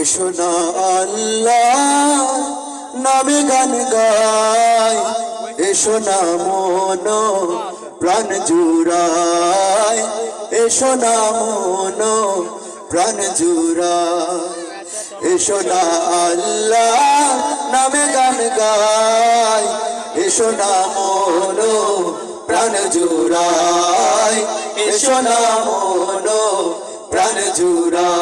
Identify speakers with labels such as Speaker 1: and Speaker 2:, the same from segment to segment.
Speaker 1: এসো না আল্লাহ, নামে গান গাই এসো না মন, প্রাণ জুড়াই এসো না মন, প্রাণ জুড়াই এসো না আল্লাহ, নামে গান গাই এসো না মন, প্রাণ জুড়াই এসো না মন, প্রাণ জুড়াই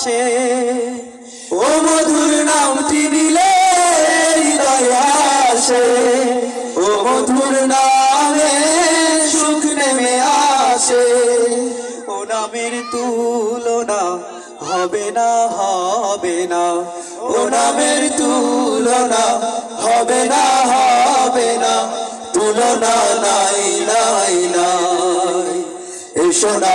Speaker 2: আসে।
Speaker 1: ও মধুর নামটি নিলে আসে। ও মধুর নামে সুখ নেমে আসে।
Speaker 2: ও নামের তুলনা হবে না হবে না।
Speaker 1: ও নামের তুলনা হবে না হবে না। তুলনা নাই নাই নাই। এসো না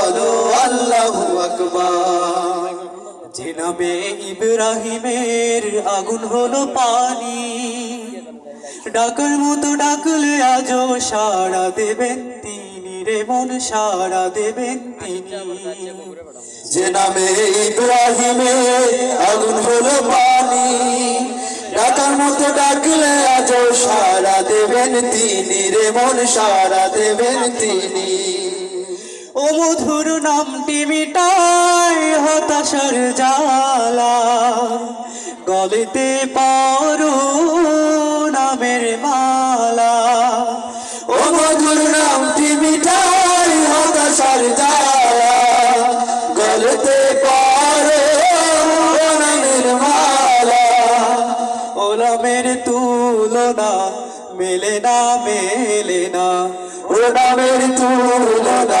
Speaker 2: নামে ইব্রাহিমের আগুন হলো পানি। ডাকার মতো ডাকলে আজও সাড়া দেবেন তিনি রে মন, সাড়া দেবেন তিনি।
Speaker 1: যে নামে ইব্রাহিমে আগুন হলো পানি, ডাকার মতো ডাকলে আজ সারা দেবেন তিনি রে মন সারা দেবেন তিনি।
Speaker 2: মধুর নামটি মিটায় হতাশার জ্বালা। গলিতে পারো নামের মালা।
Speaker 1: ও মধুর নামটি মিঠাই হতাশার জ্বালা। গলতে পারে নামের মালা।
Speaker 2: ও নামের তুলনা মেলে না মেলে না।
Speaker 1: ও নামের তুলনা